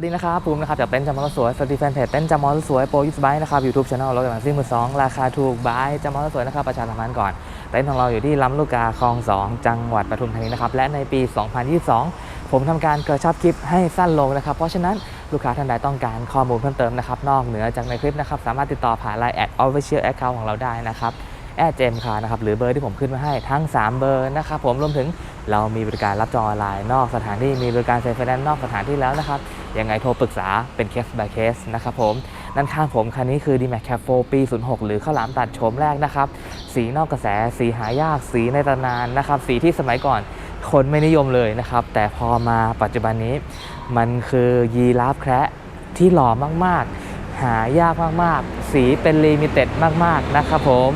สวัสดีนะครับภูมินะครับจากเต้นจำมอลสวยสวัสดีแฟนเพจเต้นจำมอลสวยโปรยุสบายนะครับยูทูบช anel รถกระบะซิ่งมือสองราคาถูกบายจำมอลสวยนะครับประชาสัมพันธ์ก่อนเต้นของเราอยู่ที่ลำลูกกาคลอง2จังหวัดปทุมธานีนะครับและในปี 2022 ผมทำการกระชับคลิปให้สั้นลงนะครับเพราะฉะนั้นลูกค้าท่านใดต้องการข้อมูลเพิ่มเติมนะครับนอกเหนือจากในคลิปนะครับสามารถติดต่อผ่าน Line แอด official account ของเราได้นะครับ แอดเจมคานะครับหรือเบอร์ที่ผมขึ้นมาให้ทั้ง 3 เบอร์นะครับผมรวมถึงเรามีบริการรับจองออนไลน์นอกสถานที่มีบริการเซ็นไฟแนนซ์นอกสถานที่แล้วนะครับยังไงโทรปรึกษาเป็นเคส by เคสนะครับผมด้านข้างผมคันนี้คือ d m a x c a p 4ปี 06 หรือข้าวหลามตัดโฉมแรกนะครับสีนอกกระแสสีหายากสีในตำนานนะครับสีที่สมัยก่อนคนไม่นิยมเลยนะครับ แต่พอมาปัจจุบันนี้ มันคือยีราฟแคระที่หล่อมากๆ หายากมากๆ สีเป็นลิมิเต็ดมากๆ นะครับผม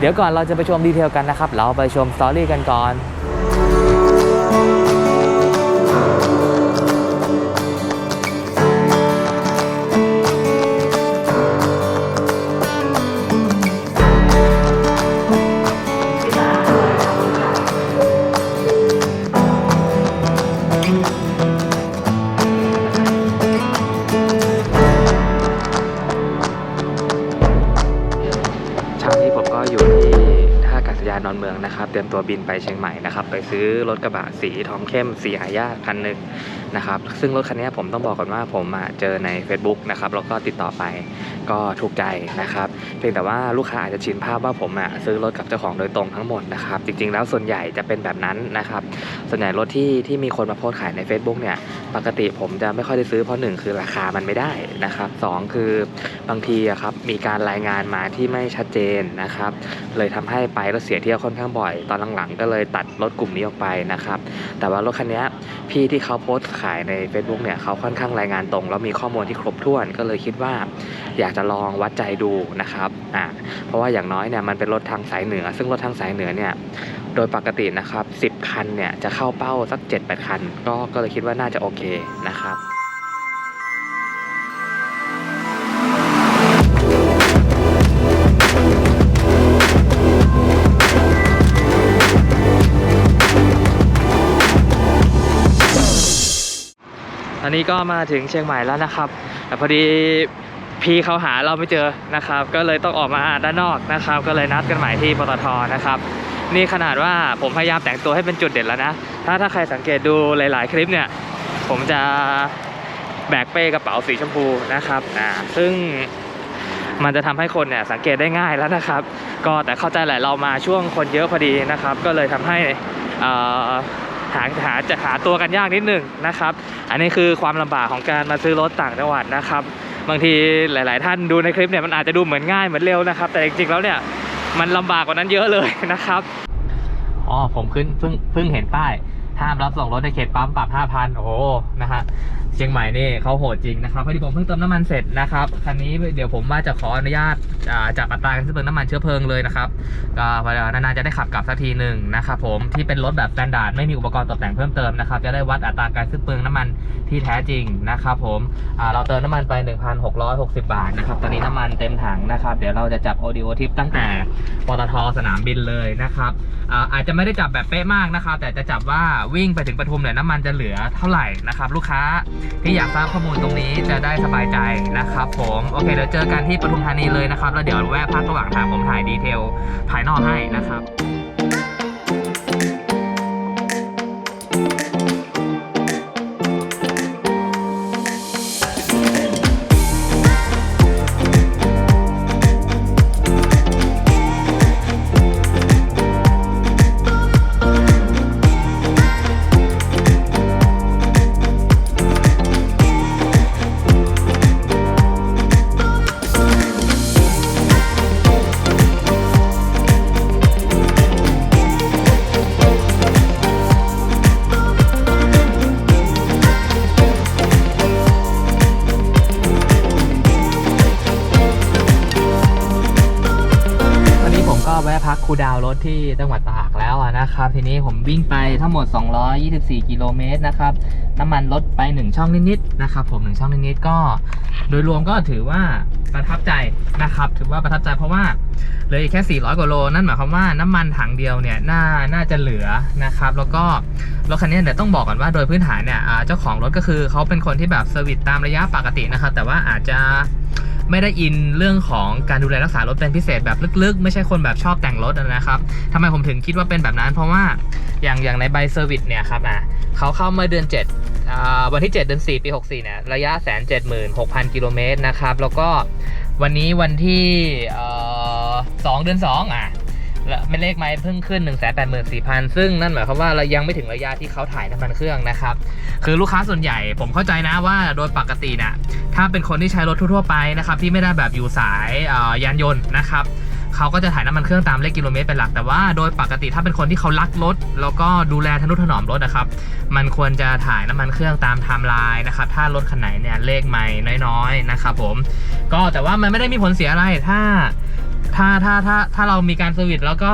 เดี๋ยวก่อนเราจะไปชมดีเทลกันนะครับ เราไปชมสตอรี่กันก่อน ตัวบินไปเชียงใหม่นะครับ ไปซื้อรถกระบะสีทองเข้มสีหายากคันหนึ่งนะครับ ซึ่งรถคันนี้ผมต้องบอกก่อนว่าผมเจอใน Facebook นะครับแล้วก็ติดต่อไป ก็ถูกใจนะครับ เพียงแต่ว่าลูกค้าอาจจะชินภาพว่าผมอะซื้อรถกับเจ้าของโดยตรงทั้งหมดนะครับ จริงๆ แล้วส่วนใหญ่จะเป็นแบบนั้นนะครับ ส่วนใหญ่รถที่ที่มีคนมาโพสขายใน Facebook เนี่ย ปกติผมจะไม่ค่อยได้ซื้อเพราะหนึ่งคือราคามันไม่ได้นะครับสองคือบางทีอะครับมีการรายงานมาที่ไม่ชัดเจนนะครับ เลยทำให้ไปแล้วเสียเที่ยวค่อนข้างบ่อย ตอนหลังๆ ก็เลยตัดรถกลุ่มนี้ออกไปนะครับ แต่ว่ารถคันนี้พี่ที่เขาโพสขายใน Facebook เนี่ยเขาค่อนข้างรายงานตรง แล้วมีข้อมูลที่ครบถ้วนก็เลยคิดว่าอยากจะลองวัดใจดูนะครับอ่าเพราะว่าอย่างน้อยเนี่ยมันเป็นรถทางสายเหนือ ซึ่งรถทางสายเหนือเนี่ยโดยปกตินะครับ 10 คันเนี่ยจะเข้าเป้าสัก 7-8 คัน ก็ก็เลยคิดว่าน่าจะโอเคนะครับตอนนี้ก็มาถึงเชียงใหม่แล้วนะครับ แต่พอดี พี่เขาหาเราไม่เจอนะครับ ก็เลยต้องออกมาด้านนอกนะครับ ก็เลยนัดกันใหม่ที่ปตทนะครับ นี่ขนาดว่าผมพยายามแต่งตัวให้เป็นจุดเด่นแล้วนะ ถ้าถ้าใครสังเกตดูหลาย ๆ คลิปเนี่ย ผมจะแบกเป้กระเป๋าสีชมพูนะครับอ่าซึ่งมันจะทำให้คนเนี่ยสังเกตได้ง่ายแล้วนะครับ ก็แต่เข้าใจแหละเรามาช่วงคนเยอะพอดีนะครับ ก็เลยทำให้เอ่อหาหาจะหาตัวกันยากนิดหนึงนะครับ อันนี้คือความลำบากของการมาซื้อรถต่างจังหวัดนะครับ บางทีหลาย ๆ ท่านดูในคลิปเนี่ยมันอาจจะดูเหมือนง่ายเหมือนเร็วนะครับ แต่จริง ๆ แล้วเนี่ยมันลำบากกว่านั้นเยอะเลยนะครับอ๋อผมขึ้นเพิ่งเพิ่งเห็นป้ายห้ามรับส่งรถในเขตปั๊มปรับ5,000โอ้โหนะฮะ ชียงใหม่นี่เขาโหดจริงนะครับพอดีผมเพิ่งเติมน้ำมันเสร็จนะครับคันนี้เดี๋ยวผมว่าจะขออนุญาตจากอัตราการซื้อเติมน้ำมันเชื้อเพลิงเลยนะครับก็นานๆจะได้ขับกลับสักทีหนึ่งนะครับผมที่เป็นรถแบบสแตนดาร์ดไม่มีอุปกรณ์ตกแต่งเพิ่มเติมนะครับจะได้วัดอัตราการซื้อเปลืองน้ำมันที่แท้จริงนะครับผมเราเติมน้ำมันไป 1,660 บาทนะครับตอนนี้น้ำมันเต็มถังนะครับเดี๋ยวเราจะจับโอดีโอทิปตั้งแต่ปตทสนามบินเลยนะครับอาอาจจะไม่ได้จับแบบเป๊ะมากนะครับแต่จะจับว่าวิ่งไปถึงปทุมเนี่ยน้ำมันจะเหลือเท่าไหร่นะครับลูกค้าที่อยากทราบข้อมูลตรงนี้จะได้สบายใจนะครับผมโอเคเดี๋ยวเจอกันที่ปทุมธานีเลยนะครับแล้วเดี๋ยวแวะพักระหว่างทางผมถ่ายดีเทลภายนอกให้นะครับ คูดาวรถที่จังหวัดตากแล้วนะครับ ทีนี้ผมวิ่งไปทั้งหมด 224 กิโลเมตรนะครับ น้ำมันลดไป 1 ช่องนิดๆนะครับผม1ช่องนิดๆก็ โดยรวมก็ถือว่าประทับใจนะครับ ถือว่าประทับใจเพราะว่าเหลยแค่ 400กว่าโล นั่นหมายความว่าน้ำมันถังเดียวเนี่ยน่าน่าจะเหลือนะครับ แล้วก็รถคันนี้เดี๋ยวต้องบอกก่อนว่าโดยพื้นฐานเนี่ยเจ้าของรถก็คือเขาเป็นคนที่แบบเซอร์วิสตามระยะปกตินะครับ แต่ว่าอาจจะไม่ได้อินเรื่องของการดูแลรักษารถเป็นพิเศษแบบลึกๆ ไม่ใช่คนแบบชอบแต่งรถนะครับทำไมผมถึงคิดว่าเป็นแบบนั้น เพราะว่าอย่างอย่างในใบเซอร์วิสเนี่ยครับอะเขาเข้ามาเดือน 7วันที่ 7 เดือน 4 ปี 64เนี่ยระยะแสนเจ็ดหมื่นหกพันกิโลเมตรนะครับ แล้วก็วันนี้วันที่สองเดือน 2 อะและไม่เลขไม้เพิ่งขึ้น 1 8 4 0 0 0 ซึ่งนั่นหมายความว่าเรายังไม่ถึงระยะที่เขาถ่ายน้ำมันเครื่องนะครับ คือลูกค้าส่วนใหญ่ผมเข้าใจนะว่าโดยปกติน่ะถ้าเป็นคนที่ใช้รถทั่วๆไปนะครับ ที่ไม่ได้แบบอยู่สายยานยนต์นะครับ เขาก็จะถ่ายน้ำมันเครื่องตามเลขกิโลเมตรเป็นหลักแต่ว่าโดยปกติถ้าเป็นคนที่เขารักรถ แล้วก็ดูแลทนุถนอมรถนะครับ มันควรจะถ่ายน้ำมันเครื่องตามไทม์ไลน์นะครับ ถ้ารถคันไหนเนี่ยเลขไม่น้อยๆนะครับผม ก็แต่ว่ามันไม่ได้มีผลเสียอะไรถ้าถ้าถ้าถ้าถ้าเรามีการเซอร์วิตแล้วก็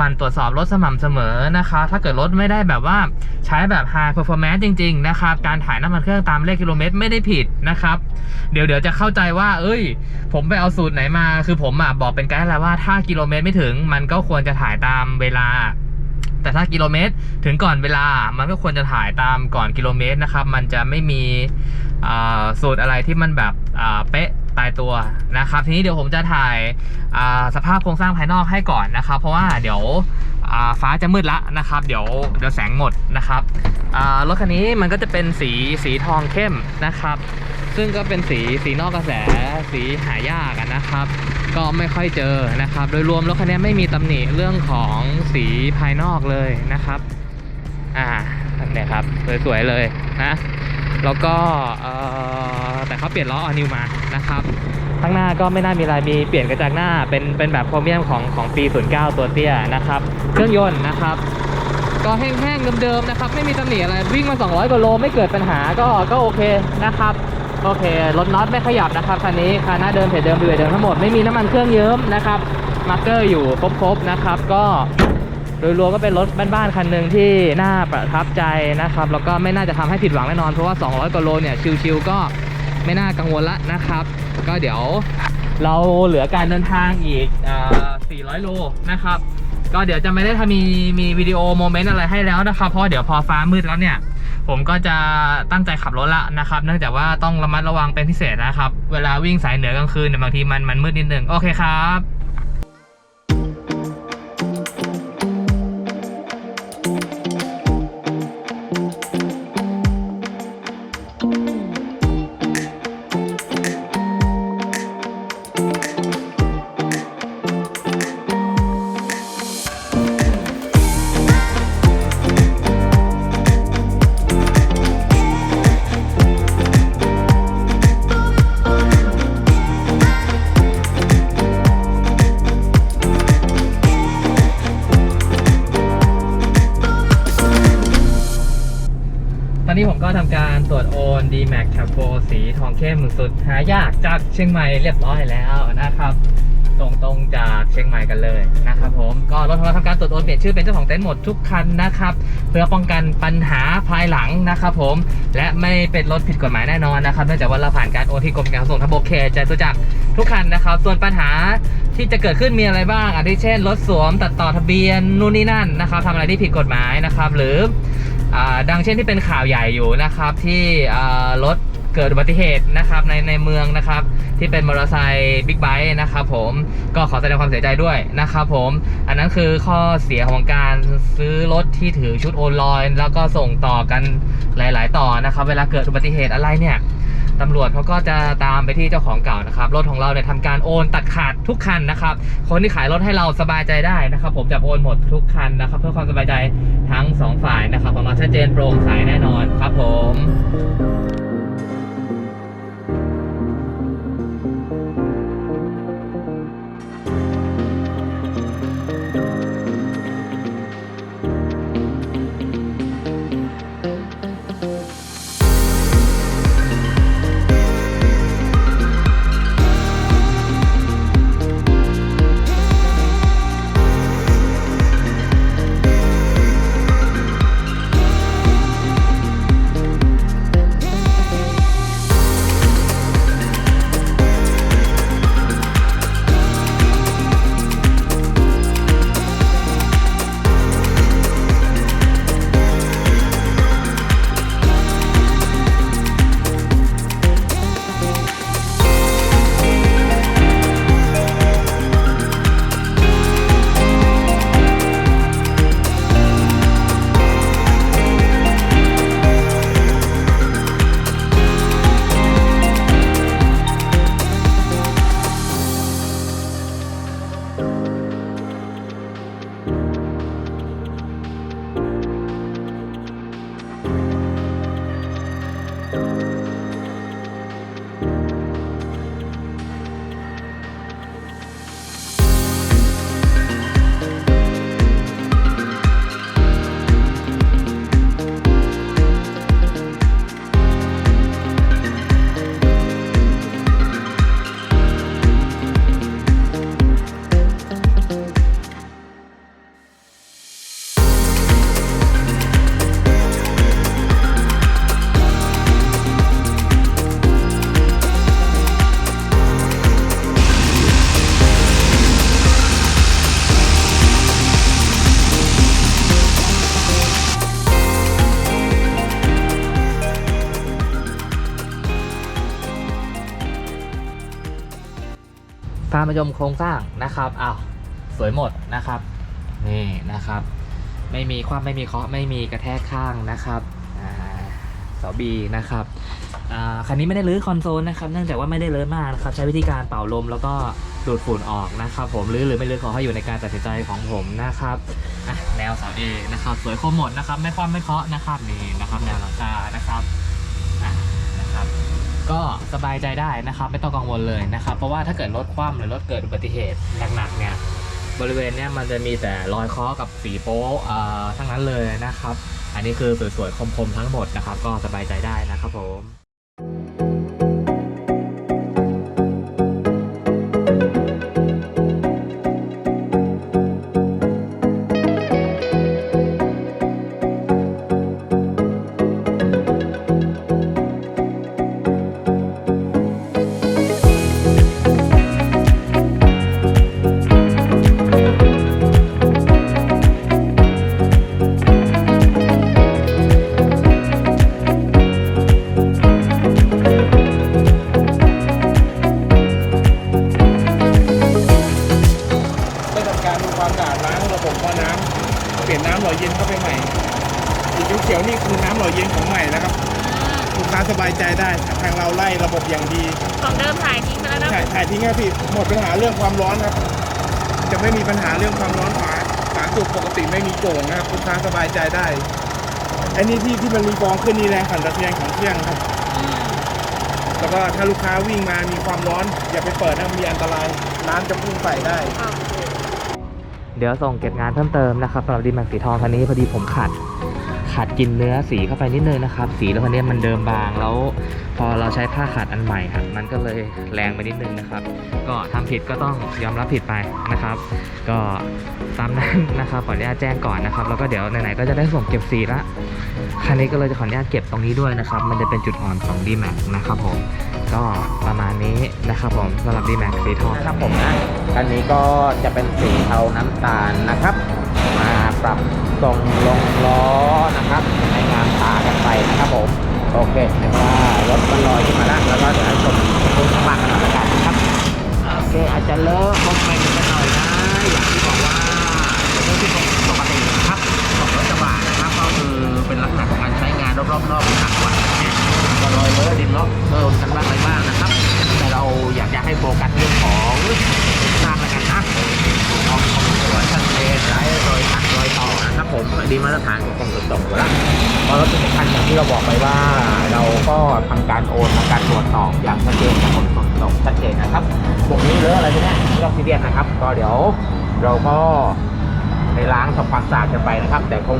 มันตรวจสอบรถสม่ำเสมอนะคะ ถ้าเกิดรถไม่ได้แบบว่าใช้แบบ high performance จริง ๆ นะครับ การถ่ายน้ำมันเครื่องตามเลขกิโลเมตรไม่ได้ผิดนะครับ เดี๋ยวเดี๋ยวจะเข้าใจว่า เอ้ย ผมไปเอาสูตรไหนมา คือผมอะบอกเป็นไกด์แล้วว่าถ้ากิโลเมตรไม่ถึง มันก็ควรจะถ่ายตามเวลาแต่ถ้ากิโลเมตรถึงก่อนเวลา มันก็ควรจะถ่ายตามก่อนกิโลเมตรนะครับ มันจะไม่มีสูตรอะไรที่มันแบบเป๊ะ ตายตัวนะครับ ทีนี้เดี๋ยวผมจะถ่ายาสภาพโครงสร้างภายนอกให้ก่อนนะครับ เพราะว่าเดี๋ยวฟ้าจะมืดละนะครับ เดี๋ยวเดี๋ยวแสงหมดนะครับรถคันนี้มันก็จะเป็นสีสีทองเข้มนะครับ ซึ่งก็เป็นสีสีนอกกระแสสีหายากนะครับ ก็ไม่ค่อยเจอนะครับ โดยรวมรถคันนี้ไม่มีตำหนิเรื่องของสีภายนอกเลยนะครับอ่าเนี่ยครับสวยๆเลยนะแล้วก็เอ่อ แต่เขาเปลี่ยนล้ออนิวมานะครับข้างหน้าก็ไม่น่ามีอะไรมีเปลี่ยนกระจังหน้าเป็นเป็นแบบโครเมียมของของปี 09 ตัวเตี้ยนะครับ เครื่องยนต์นะครับ ก็แห้งๆเดิมๆนะครับ ไม่มีตำหนิอะไรวิ่งมา 200กว่าโลไม่เกิดปัญหาก็ก็โอเคนะครับโอเครถน็อตไม่ขยับนะครับคันนี้คันหน้าเดิมเพจเดิมดูเดิมทั้งหมดไม่มีน้ำมันเครื่องเยิ้มนะครับมาร์เกอร์อยู่ครบๆนะครับ ก็โดยรวมก็เป็นรถบ้านๆคันหนึ่งที่น่าประทับใจนะครับ แล้วก็ไม่น่าจะทำให้ผิดหวังแน่นอนเพราะว่า 200กว่าโลเนี่ยชิวๆก็ ไม่น่ากังวลละนะครับ ก็เดี๋ยวเราเหลือการเดินทางอีกอ400 โลนะครับ ก็เดี๋ยวจะไม่ได้ทำมีมีวิดีโอโมเมนต์อะไรให้แล้วนะครับ เพราะเดี๋ยวพอฟ้ามืดแล้วเนี่ย ผมก็จะตั้งใจขับรถละนะครับ เนื่องจากว่าต้องระมัดระวังเป็นพิเศษนะครับ เวลาวิ่งสายเหนือกลางคืนเนี่ยบางทีมันมันมืดนิดนึง โอเคครับ เชียงใหม่เรียบร้อยแล้วนะครับตรงตรงจากเชียงใหม่กันเลยนะครับผมก็รถของเราทำการตรวจโอนเปลี่ยนชื่อเป็นเจ้าของเต็นท์หมดทุกคันนะครับ เพื่อป้องกันปัญหาภายหลังนะครับผมและไม่เป็นรถผิดกฎหมายแน่นอนนะครับเนื่องจากว่าเราผ่านการโอนที่กรมการขนส่งทางบกเขตจตุจักรทุกคันนะครับ ส่วนปัญหาที่จะเกิดขึ้นมีอะไรบ้างอาทิเช่น รถสวมตัดต่อทะเบียนนู่นนี่นั่นนะครับทำอะไรที่ผิดกฎหมายนะครับ หรืออดังเช่นที่เป็นข่าวใหญ่อยู่นะครับที่รถ เกิดอุบัติเหตุนะครับในในเมืองนะครับ ที่เป็นมอเตอร์ไซค์บิ๊กไบค์นะครับผมก็ขอแสดงความเสียใจด้วยนะครับผม อันนั้นคือข้อเสียของการซื้อรถที่ถือชุดโอนลอยแล้วก็ส่งต่อกันหลาย ๆ ต่อนะครับ เวลาเกิดอุบัติเหตุอะไรเนี่ยตำรวจเขาก็จะตามไปที่เจ้าของเก่านะครับ รถของเราเนี่ยทำการโอนตัดขาดทุกคันนะครับ คนที่ขายรถให้เราสบายใจได้นะครับ ผมจะโอนหมดทุกคันนะครับ เพื่อความสบายใจทั้งสองฝ่ายนะครับของเราชัดเจนโปร่งใสแน่นอนครับผม มาชมโครงสร้างนะครับอ้าวสวยหมดนะครับนี่นะครับ ไม่มีความไม่มีเคาะไม่มีกระแทกข้างนะครับเสาบีนะครับอ่าคันนี้ไม่ได้รื้อคอนโซลนะครับ เนื่องจากว่าไม่ได้รื้อมากนะครับ ใช้วิธีการเป่าลมแล้วก็ดูดฝุ่นออกนะครับผมรื้อหรือไม่รื้อขอให้อยู่ในการตัดสินใจของผมนะครับอะแนวเสาเอนะครับ สวยคมหมดนะครับ ไม่คว่ำไม่เคาะนะครับนี่นะครับแนวหลังคานะครับอะนะครับ ก็สบายใจได้นะครับไม่ต้องกังวลเลยนะครับ เพราะว่าถ้าเกิดรถคว่ำหรือรถเกิดอุบัติเหตุหนักๆเนี่ยบริเวณเนี้ยมันจะมีแต่รอยเคอกับสีโป๊ะเอ่อทั้งนั้นเลยนะครับ อันนี้คือสวยๆคมๆทั้งหมดนะครับ ก็สบายใจได้นะครับผม สูบปกติไม่มีโก่งนะครับลูกค้าสบายใจได้อันนี้ที่ที่มันมีฟองขึ้นนี่แรงสั่นสะเทือนของเครื่องครับแล้วก็ถ้าลูกค้าวิ่งมามีความร้อน อย่าไปเปิดนะมีอันตรายน้ำจะพุ่งใส่ได้ เดี๋ยวส่งเก็บงานเพิ่มเติมนะครับสำหรับดีแม็กสีทองคันนี้พอดีผมขัด ขัดกินเนื้อสีเข้าไปนิดนึงนะครับ สีแล้วคันนี้มันเดิมบางแล้ว พอเราใช้ผ้าขัดอันใหม่ครับมันก็เลยแรงไปนิดนึงนะครับ ก็ทำผิดก็ต้องยอมรับผิดไปนะครับ ก็ตามนั้นนะครับขออนุญาตแจ้งก่อนนะครับ แล้วก็เดี๋ยวไหนๆก็จะได้ส่งเก็บสีละคันนี้ก็เลยจะขออนุญาตเก็บตรงนี้ด้วยนะครับ มันจะเป็นจุดอ่อนของ d m a x นะครับผมก็ประมาณนี้นะครับผมสำหรับ d m a x สีทองครับผมนะอันนี้ก็จะเป็นสีเทาน้ำตาลนะครับ มาปรับ ทรงลงล้อนะครับ ให้งานตากันไปนะครับผม โอเคเห็นว่ารถมันลอ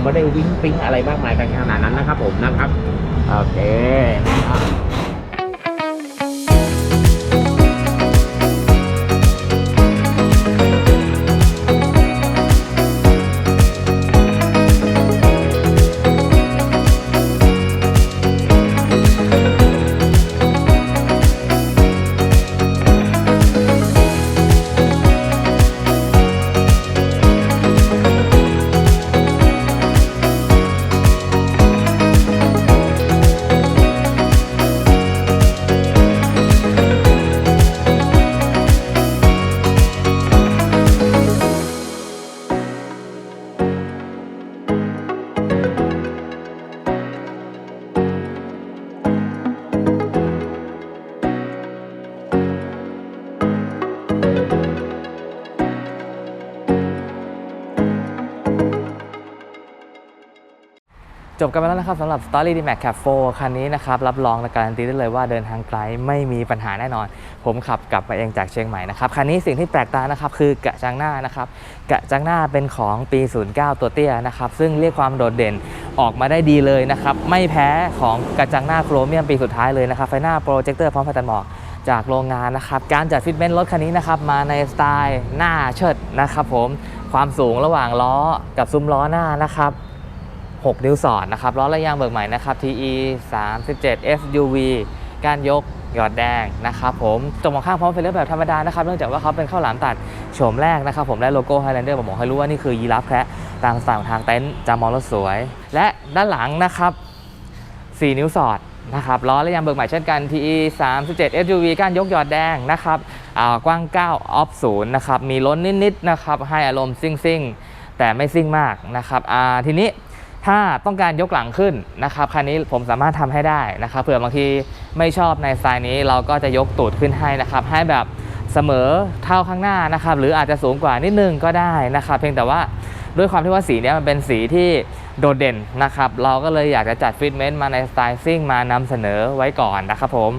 ไม่ได้วิ่งปิ้งอะไรมากมายกันขนาดนั้นนะครับผมนะครับ โอเค จบกันไปแล้วนะครับสำหรับ Story d m a x Cap 4คันนี้นะครับ รับรองและการันตีได้เลยว่าเดินทางไกลไม่มีปัญหาแน่นอน ผมขับกลับมาเองจากเชียงใหม่นะครับ คันนี้สิ่งที่แปลกตานะครับ คือกระจังหน้านะครับ กระจังหน้าเป็นของปี 09 ตัวเตี้ยนะครับ ซึ่งเรียกความโดดเด่นออกมาได้ดีเลยนะครับ ไม่แพ้ของกระจังหน้าโครเมียมปีสุดท้ายเลยนะครับไฟหน้าโปรเจคเตอร์พร้อมไฟตัดหมอกจากโรงงานนะครับ การจัดฟิตเมนต์รถคันนี้นะครับ มาในสไตล์หน้าเชิดนะครับผมความสูงระหว่างล้อกับซุ้มล้อหน้านะครับ 6 นิ้วสอดนะครับล้อระยางเบิกใหม่นะครับ TE 37 SUV การยกหยอดแดงนะครับผมจมองข้างพร้อมไฟเลี้ยวแบบธรรมดานะครับเนื่องจากว่าเขาเป็นข้าวหลามตัดโฉมแรกนะครับผมและโลโก้ Highlander ผมบอกให้รู้ว่านี่คือยีราฟแคระตามสไตล์ของทางเต็นท์จามองรถสวย และด้านหลังนะครับ 4 นิ้วสอดนะครับล้อและยางเบิกใหม่เช่นกัน TE 37 SUV ก้านยกหยอดแดงนะครับอ่ากว้าง 9 ออฟศูนย์นะครับมีล้นนิดๆนะครับให้อารมณ์ซิ่งซิ่งๆแต่ไม่ซิ่งมากนะครับอ่าทีนี้ ถ้าต้องการยกหลังขึ้นนะครับคันนี้ผมสามารถทำให้ได้นะครับเผื่อบางทีไม่ชอบในสไตล์นี้เราก็จะยกตูดขึ้นให้นะครับ ให้แบบเสมอเท่าข้างหน้านะครับ หรืออาจจะสูงกว่านิดนึงก็ได้นะครับ เพียงแต่ว่าด้วยความที่ว่าสีนี้มันเป็นสีที่โดดเด่นนะครับ เราก็เลยอยากจะจัดฟิตเมนต์มาในสไตล์ซิ่งมานำเสนอไว้ก่อนนะครับผม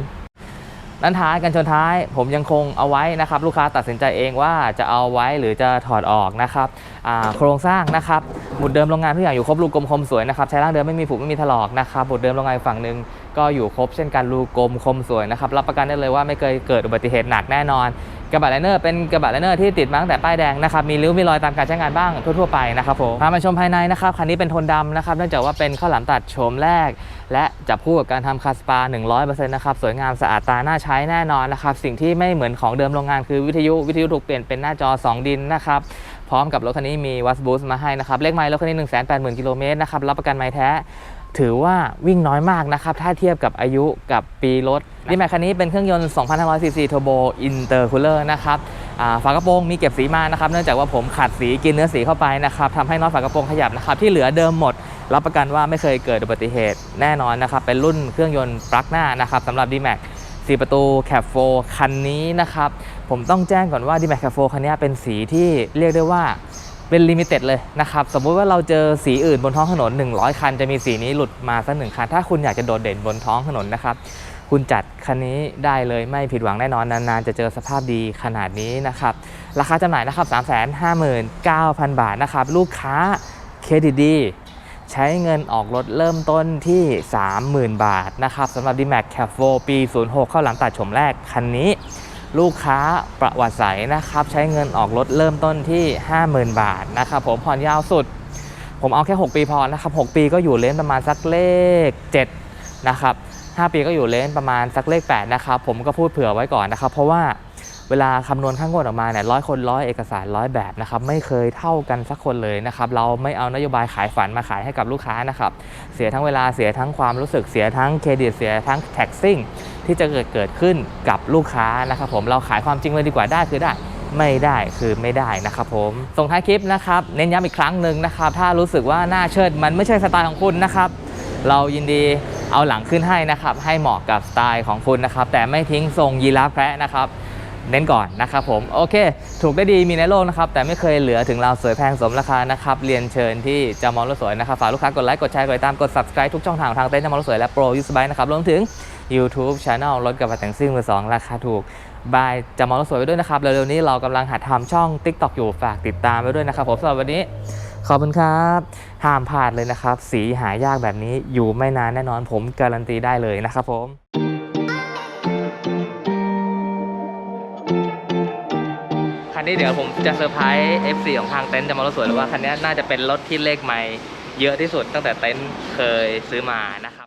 ด้านท้ายกันชนท้าย ผมยังคงเอาไว้นะครับ ลูกค้าตัดสินใจเองว่าจะเอาไว้หรือจะถอดออกนะครับโครงสร้างนะครับหมุดเดิมโรงงานทุกอย่างอยู่ครบลูกกลมคมสวยนะครับใช้ร่างเดิมไม่มีผุไม่มีถลอกนะครับหมุดเดิมโรงงานฝั่งหนึ่งก็อยู่ครบเช่นกันลูกกลมคมสวยนะครับรับประกันได้เลยว่าไม่เคยเกิดอุบัติเหตุหนักแน่นอน กระบะไลเนอร์เป็นกระบะไลเนอร์ที่ติดมาตั้งแต่ป้ายแดงนะครับมีริ้วมีรอยตามการใช้งานบ้างทั่วๆไปนะครับผมพามาชมภายในนะครับคันนี้เป็นโทนดำนะครับเนื่องจากว่าเป็นข้าวหลามตัดโฉมแรก และจับคู่กับการทำคาสปา 100%นะครับสวยงามสะอาดตาน่าใช้แน่นอนนะครับสิ่งที่ไม่เหมือนของเดิมโรงงานคือวิทยุวิทยุถูกเปลี่ยนเป็นหน้าจอ 2 ดินนะครับพร้อมกับรถคันนี้มีวัสบูสมาให้นะครับเลขไมล์รถคันนี้180,000กิโลเมตรนะครับรับประกันไมล์แท้ ถือว่าวิ่งน้อยมากนะครับ ถ้าเทียบกับอายุกับปีรถนี่แมคคันนี้เป็นเครื่องยนต์ 2,500 ซีซี Turbo Intercooler นะครับอ่าฝากระโปรงมีเก็บสีมานะครับ เนื่องจากว่าผมขัดสีกินเนื้อสีเข้าไปนะครับทำให้น็อตฝากระโปรงขยับนะครับ ที่เหลือเดิมหมด รับประกันว่าไม่เคยเกิดอุบัติเหตุแน่นอนนะครับ เป็นรุ่นเครื่องยนต์ปลั๊กหน้านะครับสำหรับ D-Max 4 ประตู Cab 4คันนี้นะครับ ผมต้องแจ้งก่อนว่า D-Max Cab 4คันนี้เป็นสีที่เรียกได้ว่า เป็นลิมิเต็ดเลยนะครับ สมมุติว่าเราเจอสีอื่นบนท้องถนน 100 คัน จะมีสีนี้หลุดมาสักหนึ่งคัน ถ้าคุณอยากจะโดดเด่นบนท้องถนนนะครับ คุณจัดคันนี้ได้เลยไม่ผิดหวังแน่นอน นานๆ จะเจอสภาพดีขนาดนี้นะครับ ราคาจำหน่ายนะครับ 359,000 บาทนะครับ ลูกค้าเครดิตดีใช้เงินออกรถเริ่มต้นที่ 30,000 บาทนะครับสำหรับ D-Max Cab 4ปี 06 เข้าหลังตัดชมแรกคันนี้ ลูกค้าประวัติใสนะครับ ใช้เงินออกรถเริ่มต้นที่ 50,000 บาทนะครับผมผ่อนยาวสุด ผมเอาแค่ 6 ปีพอนะครับ 6 ปีก็อยู่เลนประมาณสักเลข 7 นะครับ 5 ปีก็อยู่เลนประมาณสักเลข 8 นะครับ ผมก็พูดเผื่อไว้ก่อนนะครับ เพราะว่าเวลาคำนวณข้างงวดออกมาเนี่ยร้อยคนร้อยเอกสารร้อยแบบนะครับไม่เคยเท่ากันสักคนเลยนะครับเราไม่เอานโยบายขายฝันมาขายให้กับลูกค้านะครับเสียทั้งเวลาเสียทั้งความรู้สึกเสียทั้งเครดิตเสียทั้งแท็กซิ่ง ที่จะเกิดเกิดขึ้นกับลูกค้านะครับผมเราขายความจริงเลยดีกว่าได้คือได้ไม่ได้คือไม่ได้นะครับผมส่งท้ายคลิปนะครับเน้นย้ำอีกครั้งหนึ่งนะครับถ้ารู้สึกว่าหน้าเชิดมันไม่ใช่สไตล์ของคุณนะครับเรายินดีเอาหลังขึ้นให้นะครับให้เหมาะกับสไตล์ของคุณนะครับแต่ไม่ทิ้งทรงยีราฟแพะนะครับเน้นก่อนนะครับผมโอเค ถูกได้ดีมีในโลกนะครับแต่ไม่เคยเหลือถึงเราสวยแพงสมราคานะครับเรียนเชิญที่จามองรถสวยนะครับฝากลูกค้ากดไลค์กดแชร์กดติดตามกด subscribe ทุกช่องทางทางเต้นจามองรถสวยและโปรยูสบายนะครับรวมถึง YouTube Channel รถกับแต่งซิ่งมือสองราคาถูกบายจามองรถสวยไว้ด้วยนะครับ เร็วๆนี้เรากำลังหัดทำช่อง TikTok อยู่ฝากติดตามไว้ด้วยนะครับผมสำหรับวันนี้ ขอบคุณครับห้ามพลาดเลยนะครับ สีหายากแบบนี้อยู่ไม่นานแน่นอนผมการันตีได้เลยนะครับผมคันนี้เดี๋ยวผมจะเซอร์ไพรส์ FC ของทางเต็นท์จะมารถสวยหรือว่าคันนี้น่าจะเป็นรถที่เลขใหม่เยอะที่สุดตั้งแต่เต็นท์เคยซื้อมานะครับ